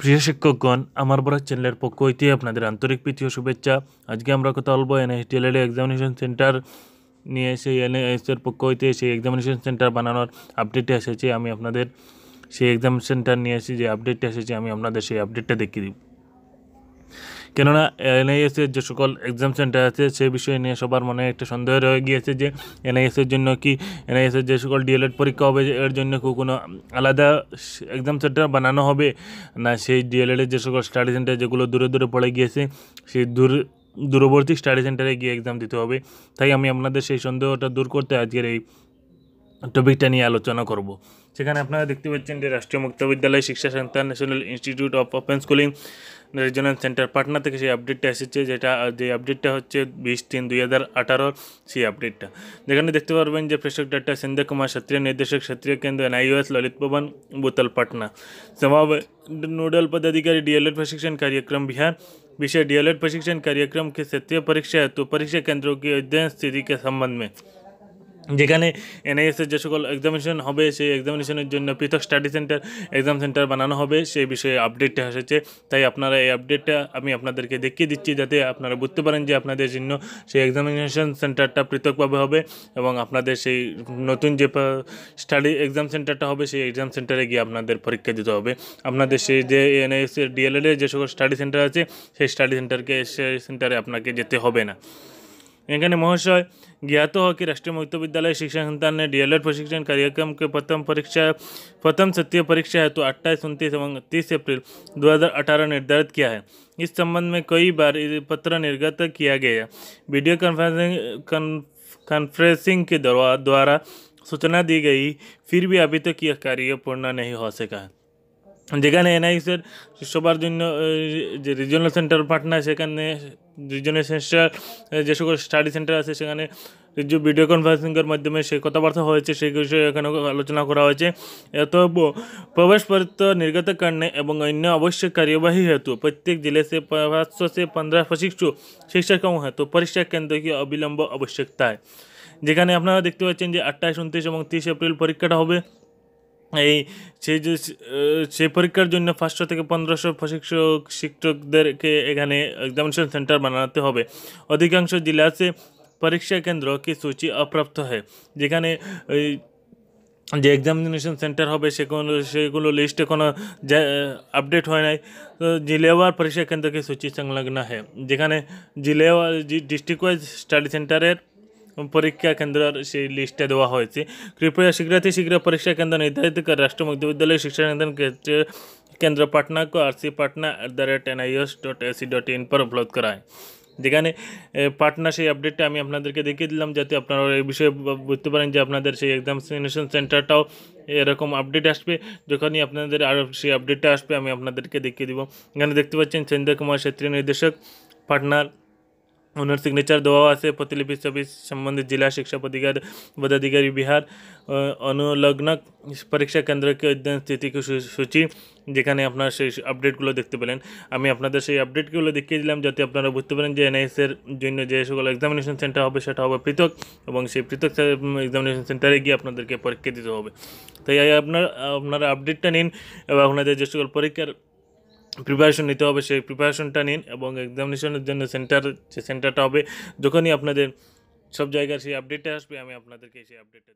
প্রিয় শিক্ষকগণ, আমার বড় চ্যানেলের পক্ষ হইতে আপনাদের আন্তরিক প্রীতি ও শুভেচ্ছা। আজকে আমরা কথা বলব এনএসটিএলএড এক্সামিনেশন সেন্টার নিয়ে, সেই এনএসের পক্ষ হইতে সেই এক্সামিনেশন সেন্টার বানানোর আপডেটে এসেছে। আমি আপনাদের সেই এক্সাম সেন্টার নিয়ে এসে যে আপডেটটা এসেছে, আমি আপনাদের সেই আপডেটটা দেখিয়ে দিব। কেননা এনআইএসের যে সকল এক্সাম সেন্টার আছে সেই বিষয় নিয়ে সবার মনে একটা সন্দেহ রয়ে গিয়েছে যে এনআইএসের জন্য কি এনআইএসের যে সকল ডিএলএড পরীক্ষা হবে, এর জন্য কোনো আলাদা এক্সাম সেন্টার বানানো হবে? না, সেই ডিএলএডের যে সকল স্টাডি সেন্টার যেগুলো দূরে দূরে পড়ে গিয়েছে, সেই দূর, দূরবর্তী স্টাডি সেন্টারে গিয়ে এক্সাম দিতে হবে। তাই আমি আপনাদের সেই সন্দেহটা দূর করতে আজকের এই টপিকটা নিয়ে আলোচনা করব। সেখানে আপনারা দেখতে পাচ্ছেন যে রাষ্ট্রীয় Mukta Vidyalaya Shiksha Sanstha national institute of open schooling regional centre Patna থেকে সেই আপডেটটা এসেছে যেটা যে আপডেটটা হচ্ছে বিশ তিন দুই হাজার আঠারোর সেই আপডেটটা যেখানে দেখতে পারবেন যে প্রেষক ডাক্তার সন্ধ্যা কুমার ক্ষত্রিয় নির্দেশক ক্ষত্রিয় কেন্দ্র एनआईओएस ललित भवन बोतल पटना समावेश नोडल पदाधिकारी डीएलएड प्रशिक्षण कार्यक्रम बिहार विषय डीएलएड प्रशिक्षण कार्यक्रम के सत्य परीक्षा हेतु परीक्षा केंद्रों की अध्ययन स्थिति के संबंध में যেখানে এনআইএসের যে সকল এক্সামিনেশন হবে, সেই এক্সামিনেশনের জন্য পৃথক স্টাডি সেন্টার এক্সাম সেন্টার বানানো হবে। সেই বিষয়ে আপডেটটা এসেছে। তাই আপনারা এই আপডেটটা আমি আপনাদেরকে দেখিয়ে দিচ্ছি যাতে আপনারা বুঝতে পারেন যে আপনাদের জন্য সেই এক্সামিনেশন সেন্টারটা পৃথকভাবে হবে এবং আপনাদের সেই নতুন যে স্টাডি এক্সাম সেন্টারটা হবে, সেই এক্সাম সেন্টারে গিয়ে আপনাদের পরীক্ষা দিতে হবে। আপনাদের সেই যে এনআইএসের ডিএলএডের যে সকল স্টাডি সেন্টার আছে, সেই স্টাডি সেন্টারকে সেই সেন্টারে আপনাকে যেতে হবে না। এখানে মহাশয় ज्ञात हो कि राष्ट्रीय मुक्त विद्यालय शिक्षण संस्थान ने डीएलएड प्रशिक्षण कार्यक्रम के प्रथम परीक्षा प्रथम सत्य परीक्षा है तो अट्ठाईस उनतीस एवं तीस अप्रैल 2018 निर्धारित किया है इस संबंध में कई बार पत्र निर्गत किया गया वीडियो कॉन्फ्रेंसिंग कॉन्फ्रेंसिंग के द्वारा सूचना दी गई फिर भी अभी तक यह कार्य पूर्ण नहीं हो सका है যেখানে এনআইসের সবার জন্য যে রিজনাল সেন্টার পার্টনার সেখানে রিজনাল সেন্টার যে সকল স্টাডি সেন্টার আছে সেখানে যে ভিডিও কনফারেন্সিংয়ের মাধ্যমে সে কথাবার্তা হয়েছে সেই বিষয়ে এখানে আলোচনা করা হয়েছে এত প্রবেশপত্র निर्गत करने एवं अन्य आवश्यक कार्यवाही हेतु प्रत्येक जिले से पाँच सौ से पंद्रह प्रशिक्षु शिक्षकों हेतु परीक्षा केंद्र की अविलंब आवश्यकता है যেখানে আপনারা দেখতে পাচ্ছেন যে আটটাইশ উনত্রিশ এবং তিরিশ এপ্রিল পরীক্ষাটা হবে এই সেই যে সেই পরীক্ষার জন্য পাঁচশো থেকে পনেরোশো প্রশিক্ষক, শিক্ষকদেরকে এখানে এক্সামিনেশন সেন্টার বানাতে হবে। অধিকাংশ জেলা से পরীক্ষা কেন্দ্র কি সূচি অপ্রাপ্ত হয়, যেখানে যে এক্সামিনেশন সেন্টার হবে, সেগুলো সেগুলো লিস্টে কোনো আপডেট হয় নাই। তো জিলেওয়ার পরীক্ষা কেন্দ্র কি সূচি সংলগ্ন হয়, যেখানে জিলেওয়ার ডিস্ট্রিক্ট ওয়াইজ স্টাডি সেন্টারের পরীক্ষা কেন্দ্রের সেই লিস্টে দেওয়া হয়েছে কৃপয়া শীঘ্রাতি শীঘ্র পরীক্ষা কেন্দ্র নির্ধারিত করে রাষ্ট্র মুক্ত বিদ্যালয় শিক্ষা নিদান কেন্দ্র পাটনা কো R C Patna at the rate N I S dot A C dot in पर যেখানে পাটনা সেই আপডেটটা আমি আপনাদেরকে দেখিয়ে দিলাম যাতে আপনারা এই বিষয়ে বুঝতে পারেন যে আপনাদের সেই এক্সাম সিনেশন সেন্টারটাও এরকম আপডেট আসবে যখনই আপনাদের আরও সেই আপডেটটা আসবে আমি আপনাদেরকে দেখিয়ে দিব এখানে দেখতে পাচ্ছেন চন্দ্র কুমার ছেত্রী নির্দেশক পাটনার ওনার সিগনেচার দেওয়া আছে প্রতিলিপি ছবি সম্বন্ধিত জেলা শিক্ষা পদাধিকার পদাধিকারী বিহার অনুলগ্ন পরীক্ষা কেন্দ্রকে অধ্যয়ন স্থিতি সূচি যেখানে আপনার সেই আপডেটগুলো দেখতে পেলেন আমি আপনাদের সেই আপডেটগুলো দেখিয়ে দিলাম যাতে আপনারা বুঝতে পারেন যে এনআইএসের জন্য যে সকল এক্সামিনেশন সেন্টার হবে সেটা হবে পৃথক এবং সেই পৃথক এক্সামিনেশন সেন্টারে গিয়ে আপনাদেরকে পরীক্ষা দিতে হবে তাই আপনার আপনারা আপডেটটা নিন এবং আপনাদের যে সকল পরীক্ষার প্রিপারেশন নিতে হবে, সেই প্রিপারেশনটা নিন এবং এক্সামিনেশনের জন্য সেন্টার যে সেন্টারটা হবে, যখনই আপনাদের সব জায়গার সেই আপডেটটা আসবে, আমি আপনাদেরকে সেই আপডেটটা